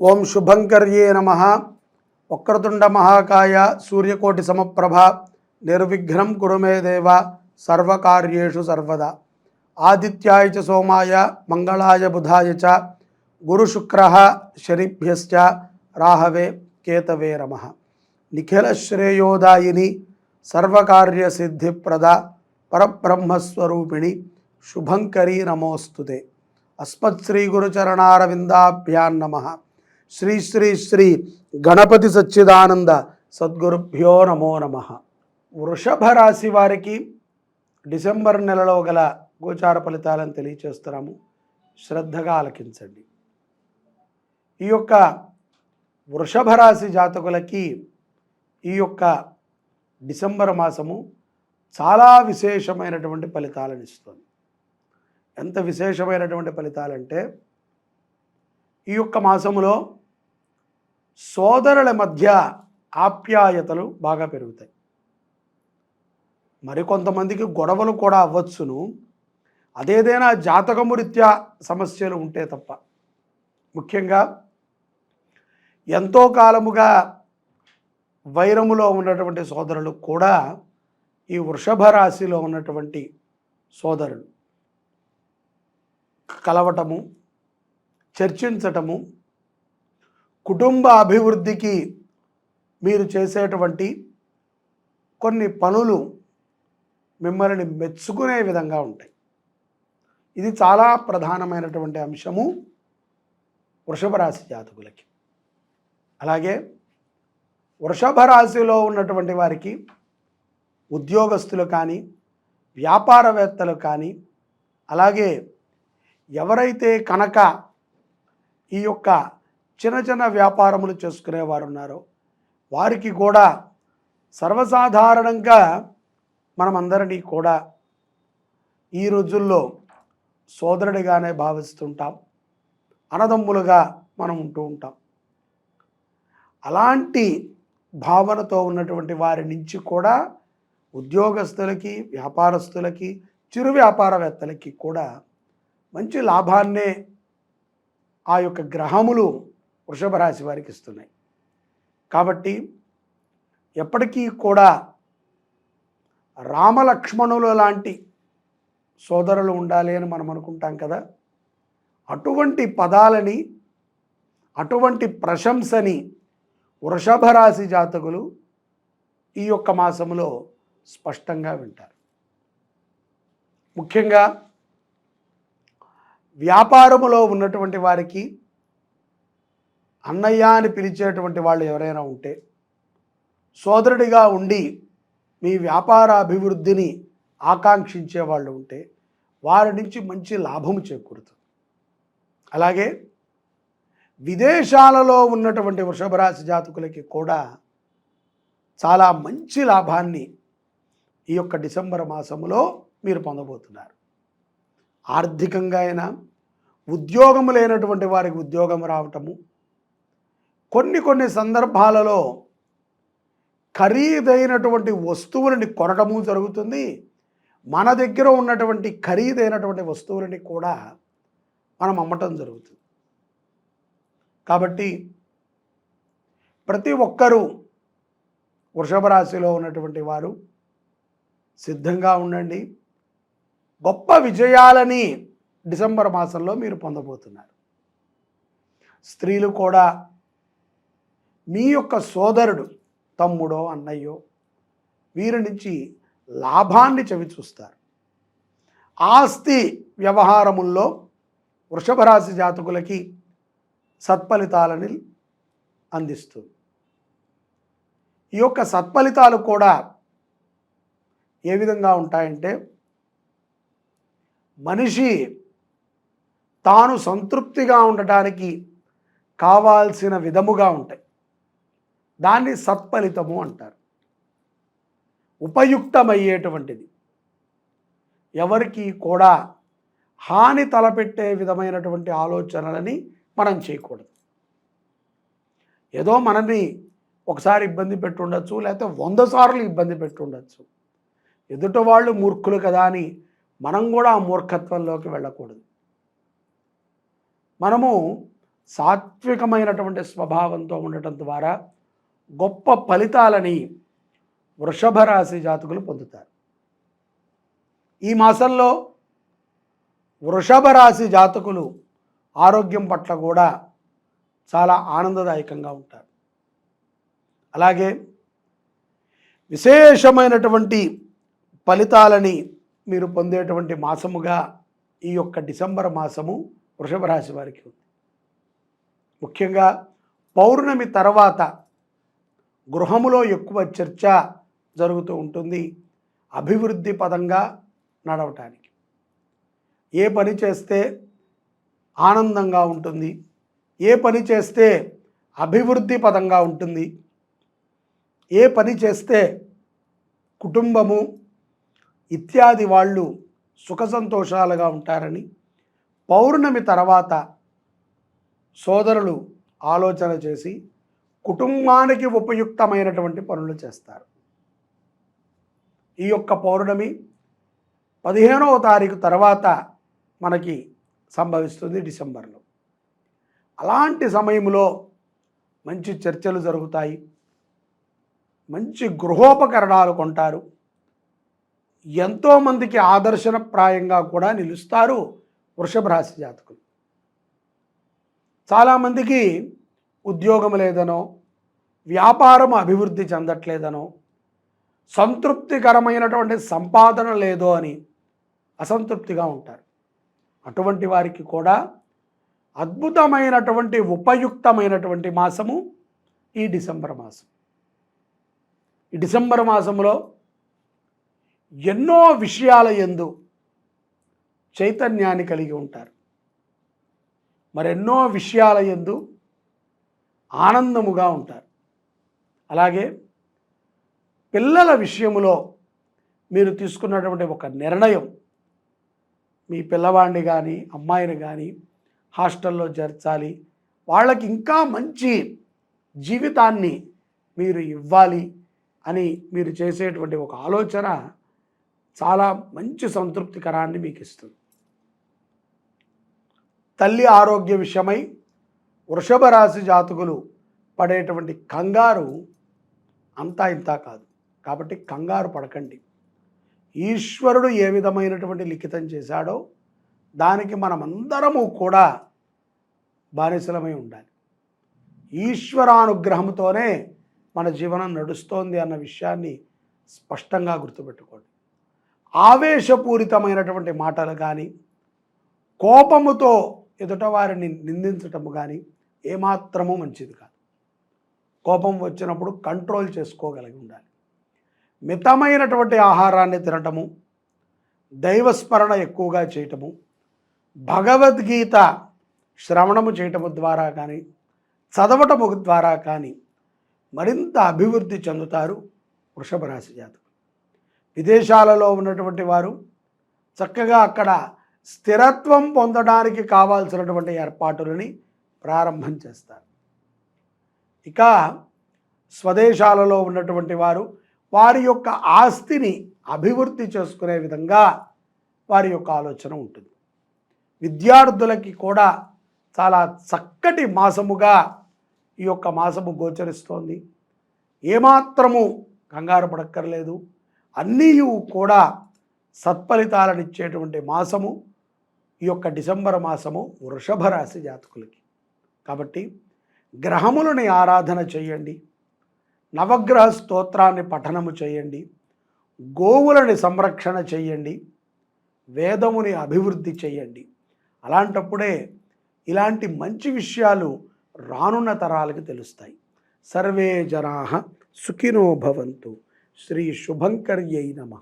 ఓం శుభంకర్యే నమ. వక్రతుండ మహాకాయ సూర్యకోటి సమప్రభ. నిర్విఘ్నం కురుమే దేవ. సర్వకార్యేషు సర్వదా. ఆదిత్యాయ చ సోమాయ మంగళాయ బుధాయ చ. గురుశుక్ర శనిభ్యశ్చ. రాహవే కేతవే రమ నిఖిలశ్రేయోదాయిని సర్వకార్యసిద్ధిప్రద పరబ్రహ్మస్వరూపిణి శుభంకరీ నమోస్తుతే. అస్మత్ శ్రీ గురుచరణారవిందాభ్యాన్నమ శ్రీ శ్రీ శ్రీ గణపతి సచ్చిదానంద సద్గురుభ్యో నమో నమ. వృషభ రాశి వారికి డిసెంబర్ నెలలో గల గోచార ఫలితాలను తెలియచేస్తున్నాము. శ్రద్ధగా ఆలకించండి. ఈ యొక్క వృషభ రాశి జాతకులకి ఈ యొక్క డిసెంబర్ మాసము చాలా విశేషమైనటువంటి ఫలితాలను ఇస్తుంది. ఎంత విశేషమైనటువంటి ఫలితాలంటే ఈ యొక్క మాసములో సోదరుల మధ్య ఆప్యాయతలు బాగా పెరుగుతాయి. మరికొంతమందికి గొడవలు కూడా అవ్వచ్చును. అదేదైనా జాతకము రీత్యా సమస్యలు ఉంటే తప్ప. ముఖ్యంగా ఎంతో కాలముగా వైరములో ఉన్నటువంటి సోదరులు కూడా ఈ వృషభ రాశిలో ఉన్నటువంటి సోదరులు. కలవటము చర్చించటము కుటుంబ అభివృద్ధికి మీరు చేసేటువంటి కొన్ని పనులు మిమ్మల్ని మెచ్చుకునే విధంగా ఉంటాయి. ఇది చాలా ప్రధానమైనటువంటి అంశము వృషభ రాశి జాతకులకి. అలాగే వృషభ రాశిలో ఉన్నటువంటి వారికి ఉద్యోగస్తులు కానీ వ్యాపారవేత్తలు కానీ అలాగే ఎవరైతే కనుక ఈ యొక్క చిన్న చిన్న వ్యాపారములు చేసుకునేవారు ఉన్నారు. వారికి కూడా సర్వసాధారణంగా మనమందరినీ కూడా ఈ రోజుల్లో సోదరుడిగానే భావిస్తుంటాం. అన్నదమ్ములుగా మనం ఉంటూ ఉంటాం. అలాంటి భావనతో ఉన్నటువంటి వారి నుంచి కూడా ఉద్యోగస్తులకి వ్యాపారస్తులకి చిరు వ్యాపారవేత్తలకి కూడా మంచి లాభాన్నే ఆ యొక్క గ్రహములు వృషభ రాశి వారికి ఇస్తున్నాయి. కాబట్టి ఎప్పటికీ కూడా రామలక్ష్మణుల లాంటి సోదరులు ఉండాలి అని మనం అనుకుంటాం కదా. అటువంటి పదాలని అటువంటి ప్రశంసని వృషభ రాశి జాతకులు ఈ యొక్క మాసంలో స్పష్టంగా వింటారు. ముఖ్యంగా వ్యాపారములో ఉన్నటువంటి వారికి అన్నయ్య అని పిలిచేటువంటి వాళ్ళు ఎవరైనా ఉంటే సోదరుడిగా ఉండి మీ వ్యాపార అభివృద్ధిని ఆకాంక్షించే వాళ్ళు ఉంటే వారి నుంచి మంచి లాభము చేకూరుతుంది. అలాగే విదేశాలలో ఉన్నటువంటి వృషభరాశి జాతకులకి కూడా చాలా మంచి లాభాన్ని ఈ యొక్క డిసెంబర్ మాసములో మీరు పొందబోతున్నారు. ఆర్థికంగా అయినా ఉద్యోగము లేనటువంటి వారికి ఉద్యోగం రావటము కొన్ని కొన్ని సందర్భాలలో ఖరీదైనటువంటి వస్తువులని కొనటము జరుగుతుంది. మన దగ్గర ఉన్నటువంటి ఖరీదైనటువంటి వస్తువులని కూడా మనం అమ్మటం జరుగుతుంది. కాబట్టి ప్రతి ఒక్కరూ వృషభ రాశిలో ఉన్నటువంటి వారు సిద్ధంగా ఉండండి. గొప్ప విజయాలని డిసెంబర్ మాసంలో మీరు పొందబోతున్నారు. స్త్రీలు కూడా మీ యొక్క సోదరుడు తమ్ముడో అన్నయ్యో వీరి నుంచి లాభాన్ని చవి చూస్తారు. ఆస్తి వ్యవహారముల్లో వృషభ రాశి జాతకులకి సత్ఫలితాలని అందిస్తుంది. ఈ యొక్క సత్ఫలితాలు కూడా ఏ విధంగా ఉంటాయంటే మనిషి తాను సంతృప్తిగా ఉండటానికి కావాల్సిన విధముగా ఉంటాయి. దాన్ని సత్ఫలితము అంటారు. ఉపయుక్తమయ్యేటువంటిది. ఎవరికి కూడా హాని తలపెట్టే విధమైనటువంటి ఆలోచనలని మనం చేయకూడదు. ఏదో మనల్ని ఒకసారి ఇబ్బంది పెట్టుండొచ్చు లేకపోతే వంద సార్లు ఇబ్బంది పెట్టుండొచ్చు. ఎదుట వాళ్ళు మూర్ఖులు కదా అని మనం కూడా ఆ మూర్ఖత్వంలోకి వెళ్ళకూడదు. మనము సాత్వికమైనటువంటి స్వభావంతో ఉండటం ద్వారా గొప్ప ఫలితాలని వృషభ రాశి జాతకులు పొందుతారు. ఈ మాసంలో వృషభ రాశి జాతకులు ఆరోగ్యం పట్ల కూడా చాలా ఆనందదాయకంగా ఉంటారు. అలాగే విశేషమైనటువంటి ఫలితాలని మీరు పొందేటువంటి మాసముగా ఈ యొక్క డిసెంబర్ మాసము వృషభ రాశి వారికి ఉంది. ముఖ్యంగా పౌర్ణమి తర్వాత గృహములో ఎక్కువ చర్చ జరుగుతూ ఉంటుంది. అభివృద్ధి పదంగా నడవటానికి. ఏ పని చేస్తే ఆనందంగా ఉంటుంది. ఏ పని చేస్తే అభివృద్ధి పదంగా ఉంటుంది. ఏ పని చేస్తే కుటుంబము ఇత్యాది వాళ్ళు సుఖ సంతోషాలుగా ఉంటారని పౌర్ణమి తర్వాత సోదరులు ఆలోచన చేసి కుటుంబానికి ఉపయుక్తమైనటువంటి పనులు చేస్తారు. ఈ యొక్క పౌర్ణమి పదిహేనవ తారీఖు తర్వాత మనకి సంభవిస్తుంది డిసెంబర్లో. అలాంటి సమయంలో మంచి చర్చలు జరుగుతాయి. మంచి గృహోపకరణాలు కొంటారు. ఎంతోమందికి ఆదర్శనప్రాయంగా కూడా నిలుస్తారు వృషభ రాశి జాతకులు. చాలామందికి ఉద్యోగం లేదనో వ్యాపారం అభివృద్ధి చెందట్లేదనో సంతృప్తికరమైనటువంటి సంపాదన లేదో అని అసంతృప్తిగా ఉంటారు. అటువంటి వారికి కూడా అద్భుతమైనటువంటి ఉపయుక్తమైనటువంటి మాసము ఈ డిసెంబర్ మాసం. ఈ డిసెంబర్ మాసంలో ఎన్నో విషయాల ఎందు చైతన్యాన్ని కలిగి ఉంటారు. మరెన్నో విషయాల ఎందు ఆనందముగా ఉంటారు. అలాగే పిల్లల విషయములో మీరు తీసుకున్నటువంటి ఒక నిర్ణయం మీ పిల్లవాడిని కానీ అమ్మాయిని కానీ హాస్టల్లో చేర్చాలి. వాళ్ళకి ఇంకా మంచి జీవితాన్ని మీరు ఇవ్వాలి అని మీరు చేసేటువంటి ఒక ఆలోచన చాలా మంచి సంతృప్తికరాన్ని మీకు ఇస్తుంది తల్లి ఆరోగ్య విషయమై వృషభ రాశి జాతకులు పడేటువంటి కంగారు అంతా ఇంతా కాదు. కాబట్టి కంగారు పడకండి. ఈశ్వరుడు ఏ విధమైనటువంటి లిఖితం చేశాడో దానికి మనమందరము కూడా బానిసలమై ఉండాలి. ఈశ్వరానుగ్రహంతోనే మన జీవనం నడుస్తోంది అన్న విషయాన్ని స్పష్టంగా గుర్తుపెట్టుకోండి. ఆవేశపూరితమైనటువంటి మాటలు కానీ కోపముతో ఎదుటవారిని నిందించటము కానీ ఏమాత్రము మంచిది కాదు. కోపం వచ్చినప్పుడు కంట్రోల్ చేసుకోగలిగి ఉండాలి. మితమైనటువంటి ఆహారాన్ని తినటము దైవస్మరణ ఎక్కువగా చేయటము భగవద్గీత శ్రవణము చేయటము ద్వారా కానీ చదవటము ద్వారా కానీ మరింత అభివృద్ధి చెందుతారు వృషభ రాశి జాతకులు. విదేశాలలో ఉన్నటువంటి వారు చక్కగా అక్కడ స్థిరత్వం పొందడానికి కావాల్సినటువంటి ఏర్పాటులని ప్రారంభం చేస్తారు. ఇక స్వదేశాలలో ఉన్నటువంటి వారు వారి యొక్క ఆస్తిని అభివృద్ధి చేసుకునే విధంగా వారి యొక్క ఆలోచన ఉంటుంది. విద్యార్థులకి కూడా చాలా చక్కటి మాసముగా ఈ యొక్క మాసము గోచరిస్తోంది. ఏమాత్రము కంగారు పడక్కర్లేదు. అన్నీ కూడా సత్ఫలితాలను ఇచ్చేటువంటి మాసము ఈ యొక్క డిసెంబర్ మాసము వృషభ రాశి జాతకులకి. కాబట్టి గ్రహములని ఆరాధన చేయండి. నవగ్రహ స్తోత్రాన్ని పఠనము చేయండి. గోవులని సంరక్షణ చేయండి. వేదముని అభివృద్ధి చేయండి. అలాంటప్పుడే ఇలాంటి మంచి విషయాలు రానున్న తరాలకు తెలుస్తాయి. సర్వే జనా సుఖినో భవంతు. శ్రీ శుభంకర్యై నమ.